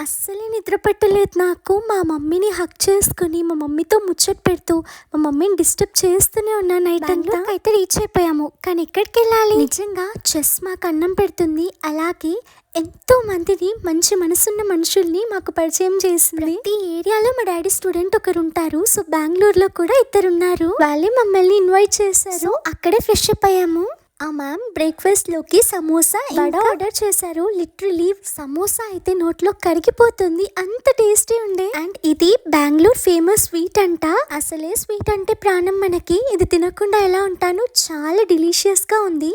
అస్సలే నిద్ర పట్టలేదు నాకు. మా మమ్మీని హక్ చేసుకుని మా మమ్మీతో ముచ్చట పెడుతూ మా మమ్మీని డిస్టర్బ్ చేస్తూనే ఉన్నా నైట్ అంతా. అయితే రీచ్ అయిపోయాము. కానీ ఎక్కడికి వెళ్ళాలి నిజంగా చెస్ మాకు అన్నం పెడుతుంది. అలాగే ఎంతో మందిని మంచి మనసున్న మనుషుల్ని మాకు పరిచయం చేసింది. ఈ ఏరియాలో మా డాడీ స్టూడెంట్ ఒకరు ఉంటారు సో బెంగళూరులో కూడా ఇద్దరు ఉన్నారు వాళ్ళే మమ్మల్ని ఇన్వైట్ చేశారు. అక్కడే ఫ్రెష్ అప్ అయ్యాము. ఆ మ్యామ్ బ్రేక్ఫాస్ట్లోకి సమోసా వడ ఆర్డర్ చేశారు. లిటరలీ సమోసా అయితే నోట్లో కరిగిపోతుంది. అంత టేస్టీ ఉండే. అండ్ ఇది బెంగళూరు ఫేమస్ స్వీట్ అంట. అసలే స్వీట్ అంటే ప్రాణం మనకి. ఇది తినకుండా ఎలా ఉంటాను చాలా డిలీషియస్గా ఉంది.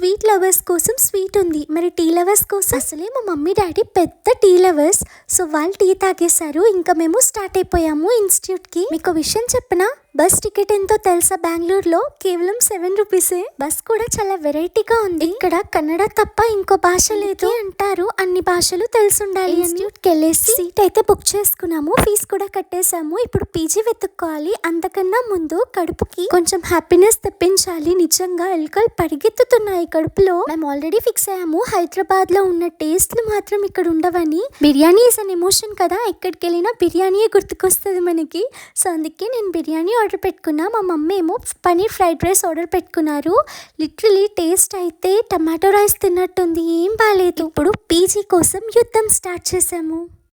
స్వీట్ లవర్స్ కోసం స్వీట్ ఉంది. మరి టీ లవర్స్ కోసం? అసలే మా మమ్మీ డాడీ పెద్ద టీ లవర్స్ సో వాళ్ళు టీ తాగేశారు. ఇంకా మేము స్టార్ట్ అయిపోయాము ఇన్స్టిట్యూట్కి. మీకు విషయం చెప్పనా? బస్ టికెట్ ఎంతో తెలుసా బెంగళూరులో? కేవలం సెవెన్ రూపీసే బస్ కూడా చాలా వెరైటీగా ఉంది. ఇక్కడ కన్నడ తప్ప ఇంకో భాష లేదు అంటారు. అన్ని భాషలు తెలుసుండాలి వెళ్ళేసి సీట్ అయితే బుక్ చేసుకున్నాము. ఫీజు కూడా కట్టేశాము. ఇప్పుడు పీజీ వెతుక్కోవాలి. అంతకన్నా ముందు కడుపుకి కొంచెం హ్యాపీనెస్ తెప్పించాలి. నిజంగా ఎలుకలు పరిగెత్తుతున్నాయి కడుపులో మేము ఆల్రెడీ ఫిక్స్ అయ్యాము. హైదరాబాద్లో ఉన్న టేస్ట్లు మాత్రం ఇక్కడ ఉండవని. బిర్యానీ ఇస్ అన్ ఎమోషన్ కదా. ఎక్కడికి వెళ్ళినా బిర్యానీయే గుర్తుకొస్తుంది మనకి. సో అందుకే నేను బిర్యానీ ఆర్డర్ పెట్టుకున్నా. మా మమ్మీ ఏమో పనీర్ ఫ్రైడ్ రైస్ ఆర్డర్ పెట్టుకున్నారు. లిటరలీ టేస్ట్ అయితే టమాటో రైస్ తిన్నట్టుంది. ఏం బాగాలేదు ఇప్పుడు పీజీ కోసం యుద్ధం స్టార్ట్ చేసాము